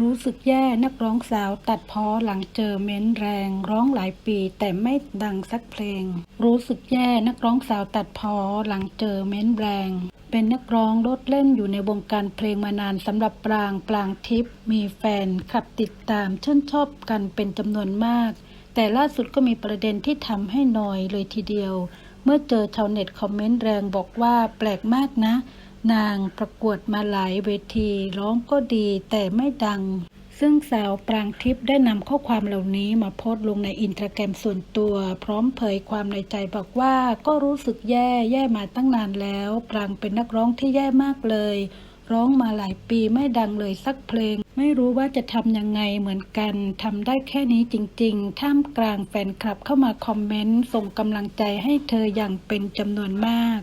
รู้สึกแย่นักร้องสาวตัดพ้อหลังเจอเม้นแรง ร้องหลายปีแต่ไม่ดังสักเพลง รู้สึกแย่นักร้องสาวตัดพ้อหลังเจอเม้นแรง เป็นนักร้องรถเล่นอยู่ในวงการเพลงมานานสำหรับปรางปรางทิพย์มีแฟนขับติดตามชื่นชอบกันเป็นจำนวนมาก แต่ล่าสุดก็มีประเด็นที่ทำให้นอยเลยทีเดียว เมื่อเจอชาวเน็ตคอมเมนต์แรงบอกว่าแปลกมากนะ นางประกวดมาหลายเวทีร้องก็ดีแต่ไม่ดัง ซึ่งสาวปรางทิพย์ได้นำข้อความเหล่านี้มาโพสต์ลงในอินสตาแกรมส่วนตัว พร้อมเผยความในใจบอกว่าก็รู้สึกแย่แย่มาตั้งนานแล้ว ปรางเป็นนักร้องที่แย่มากเลย ร้องมาหลายปีไม่ดังเลยสักเพลง ไม่รู้ว่าจะทำยังไงเหมือนกันทำได้แค่นี้จริง ๆ ท่ามกลางแฟนคลับเข้ามาคอมเมนต์ส่งกำลังใจให้เธออย่างเป็นจำนวนมาก